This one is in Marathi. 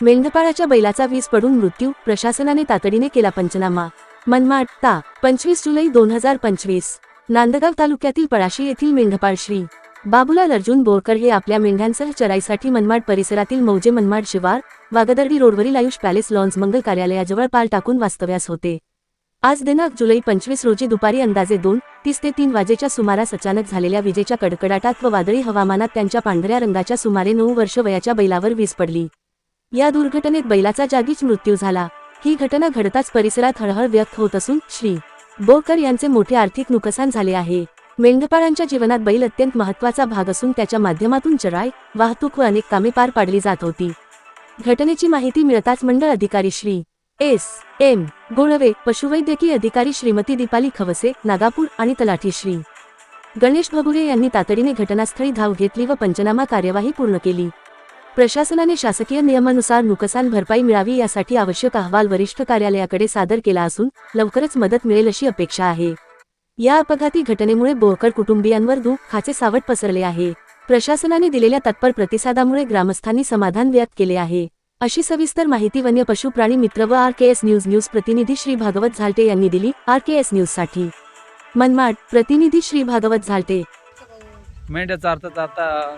मेंढपाळाच्या बैलाचा वीज पडून मृत्यू प्रशासनाने तातडीने केला पंचनामा. मनमाड ता पंचवीस जुलै दोन हजार पंचवीस. नांदगाव तालुक्यातील पळाशी येथील मेंढपाळ श्री. बाबुलाल अर्जुन बोरकर हे आपल्या मेंढ्यांसह चराईसाठी मनमाड परिसरातील मौजे मनमाड शिवार वागदर्डी रोडवरील आयुष पॅलेस लॉन्स मंगल कार्यालयाजवळ पाल टाकून वास्तव्यास होते. आज दिनांक जुलै पंचवीस रोजी दुपारी अंदाजे दोन तीस ते तीन वाजेच्या सुमारास अचानक झालेल्या विजेच्या कडकडाटात व वादळी हवामानात त्यांच्या पांढऱ्या रंगाच्या सुमारे नऊ वर्ष वयाच्या बैलावर वीज पडली. या दुर्घटनेत बैलाचा जागीच मृत्यू झाला. ही घटना घडताच परिसरात हळहळ व्यक्त होत असून श्री. बोरकर यांचे मोठे आर्थिक नुकसान झाले आहे. मेंढपाळांच्या जीवनात बैल अत्यंत महत्त्वाचा भाग असून त्याच्या माध्यमातून चराय वाहतूक व अनेक कामे पार पाडली जात होती. घटनेची माहिती मिळताच मंडळ अधिकारी श्री. एस. एम. गोळवे पशुवैद्यकीय अधिकारी श्रीमती दीपाली खवसे नागापूर आणि तलाठी श्री. गणेश भगुरे यांनी तातडीने घटनास्थळी धाव घेतली व पंचनामा कार्यवाही पूर्ण केली. प्रशासनाने शासकीय नियमानुसार नुकसान भरपाई मिळावी यासाठी आवश्यक अहवाल वरिष्ठ कार्यालयाकडे सादर केला असून लवकरच मदत मिळेल अशी अपेक्षा आहे. या अपघाती घटनेमुळे बोरकर कुटुंबियांवर दुःखाचे सावट पसरले आहे. प्रशासनाने दिलेल्या तत्पर प्रतिसादामुळे ग्रामस्थांनी समाधान व्यक्त केले आहे. अशी सविस्तर माहिती वन्य पशु प्राणी मित्र व R K S news news प्रतिनिधी श्री भागवत झालटे यांनी दिली. आर के एस न्यूजसाठी. मनमाड प्रतिनिधी श्री भागवत झालटे. मेंढ्या चारता चारता